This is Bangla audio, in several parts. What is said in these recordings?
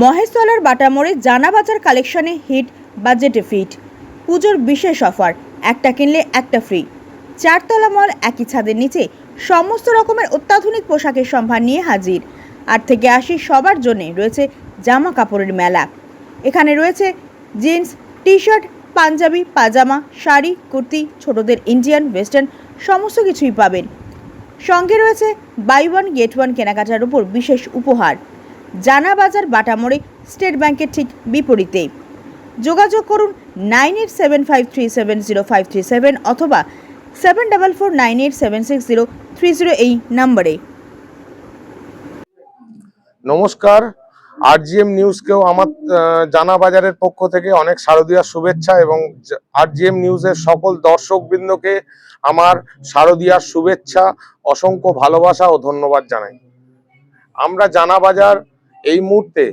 মহেশতলার বাটামোড়ে জানা বাজার কালেকশনে হিট, বাজেটে ফিট। পুজোর বিশেষ অফার, একটা কিনলে একটা ফ্রি। চারতলা মল একই ছাদের নিচে সমস্ত রকমের অত্যাধুনিক পোশাকের সম্ভার নিয়ে হাজির। আর থেকে আসি সবার জন্যে রয়েছে জামা কাপড়ের মেলা। এখানে রয়েছে jeans T shirt punjabi, pajama, sari, kurti, ছোটদের ইন্ডিয়ান ওয়েস্টার্ন সমস্ত কিছুই পাবেন। সঙ্গে রয়েছে বাই ওয়ান গেট ওয়ান কেনাকাটার উপর বিশেষ উপহার। জানা বাজার বাটামোড়ে স্টেট ব্যাংকের ঠিক বিপরীতে। যোগাযোগ করুন nine eight seven five three seven zero five three seven অথবা seven double four nine eight seven six zero three zero এই নম্বরে নমস্কার আরজিএম নিউজকেও আমার জানা বাজারের পক্ষ থেকে অনেক শারদীয়ার শুভেচ্ছা এবং আরজিএম নিউজের সকল দর্শকবৃন্দকে আমার শারদীয়ার শুভেচ্ছা, অসংখ্য ভালোবাসা ও ধন্যবাদ জানাই। আমরা জানা বাজার এই মুহূর্তে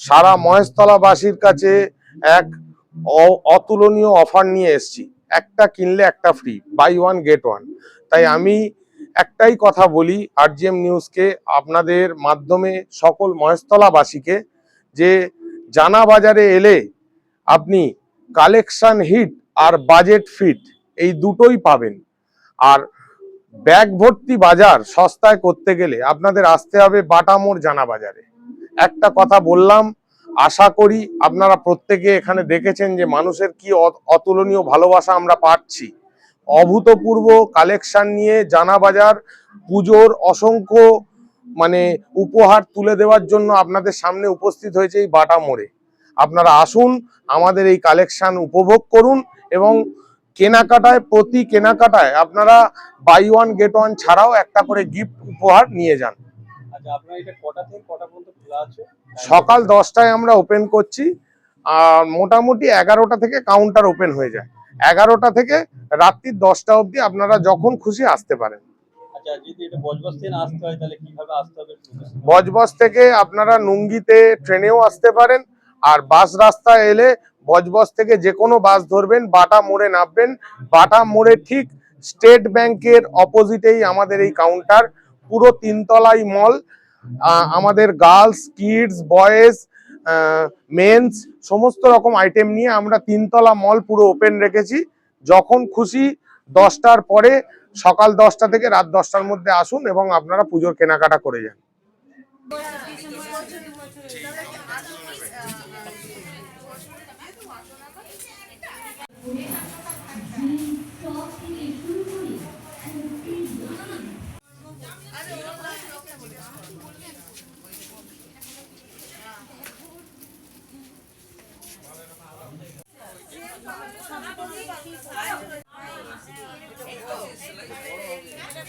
সারা মহেশতলাবাসীর কাছে এক অতুলনীয় অফার নিয়ে এসেছি। একটা কিনলে একটা free, buy one get one. তাই আমি একটাই কথা বলি আরজিএম নিউজকে আপনাদের মাধ্যমে সকল মহেশতলাবাসীকে যে জানা বাজারে এলে আপনি কালেকশন হিট আর বাজেট ফিট এই দুটোই পাবেন। আর ব্যাগ ভর্তি বাজার সস্তায় করতে গেলে আপনাদের আসতে হবে বাটামোর জানা বাজারে একটা কথা বললাম, আশা করি আপনারা প্রত্যেকে এখানে দেখেছেন যে মানুষের কি অতুলনীয় ভালোবাসা আমরা পাচ্ছি। অভূতপূর্ব কালেকশন নিয়ে জানা বাজার পুজোর অসংখ্য মানে উপহার তুলে দেওয়ার জন্য আপনাদের সামনে উপস্থিত হয়েছে এই বাটা মোড়ে। আপনারা আসুন আমাদের এই কালেকশন উপভোগ করুন এবং কেনাকাটায় প্রতি কেনাকাটায় আপনারা বাই ওয়ান গেট ওয়ান ছাড়াও একটা করে গিফট উপহার নিয়ে যান। আচ্ছা সকাল দশটায় আমরা ওপেন করছি আর মোটামুটি এগারোটা থেকে কাউন্টার ওপেন হয়ে যায়। এগারোটা থেকে রাত্রির দশটা অবধি আপনারা যখন খুশি আসতে পারেন। আচ্ছা। বজবজ থেকে আপনারা নুঙ্গিতে ট্রেনেও আসতে পারেন। আর বাস রাস্তা এলে বজবজ থেকে যে কোনো বাস ধরবেন বাটা মোড়ে নামবেন। বাটা মোড়ে ঠিক স্টেট ব্যাংকের অপোজিটেই আমাদের এই কাউন্টার পুরো তিনতলাই মল। আমাদের গার্লস কিডস বয়েজ মেন্স সমস্ত রকম আইটেম নিয়ে আমরা তিনতলা মল পুরো ওপেন রেখেছি। যখন খুশি দশটার পরে সকাল দশটা থেকে রাত দশটার মধ্যে আসুন এবং আপনারা পুজোর কেনাকাটা করে যান। দু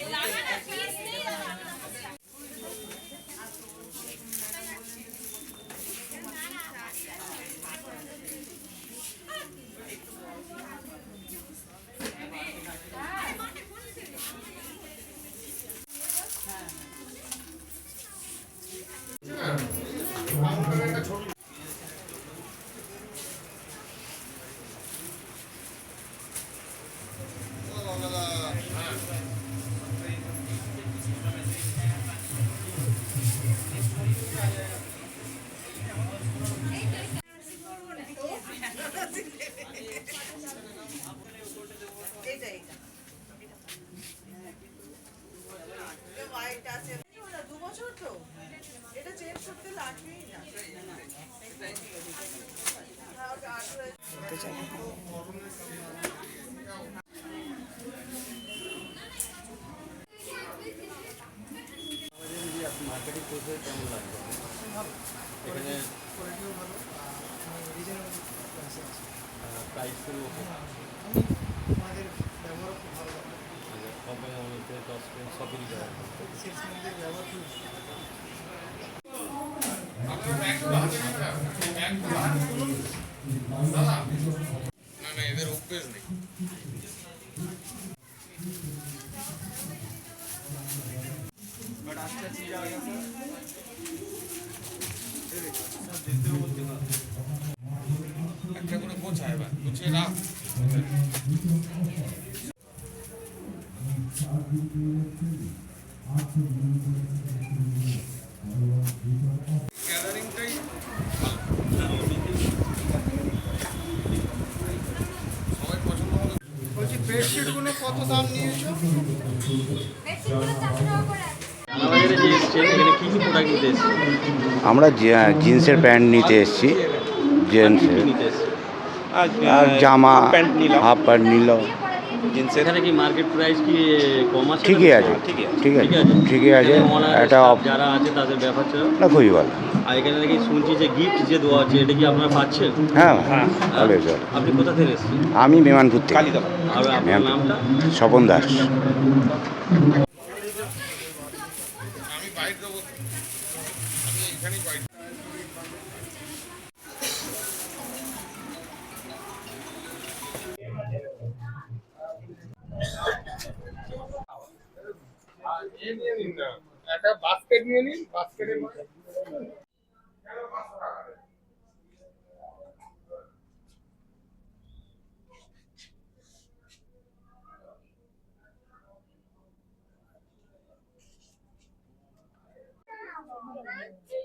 মার্কেটিং করতে কেমন লাগবে এখানে প্রাইস শুরু আমাদের ব্যবহার খুব ভালো লাগে কোম্পানি আমাদের দশ মিনিট সতেরো টাকা সেলসম্যানদের ব্যবহার খুব একটা এবার বলছি আমরা জিন্সের প্যান্ট নিতে এসেছি জিন্স আর জামা হাফ প্যান্ট নিল। এখানে কি মার্কেট প্রাইস কি কম আছে? ঠিকই আছে। ঠিক আছে। ঠিকই আছে। একটা যারা আছে তাদের ব্যাপারটা না খুবই ভালো। আর এখানে নাকি শুনছি যে গিফট যে দেওয়া হচ্ছে এটা কি আপনারা পাচ্ছেন? হ্যাঁ ভালো। হয়েছে আপনি কোথা থেকে এসেছেন? আমি বিমানপুর থেকে। আর আপনার নামটা? স্বপন দাস। আমি বাইরে দেবো আমি এখানেই বাইরে একটা বাস্কেট নিয়ে নিন বাস্কেটের মধ্যে। সঞ্জয়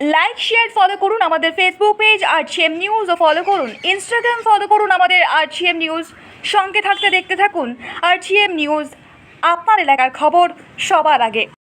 লাইক শেয়ার ফলো করুন আমাদের ফেসবুক পেজ আর সিএম নিউজ ও ফলো করুন। ইনস্টাগ্রাম ফলো করুন আমাদের আর সিএম নিউজ সঙ্গে থাকতে দেখতে থাকুন। আর সিএম নিউজ আপনার এলাকার খবর সবার আগে।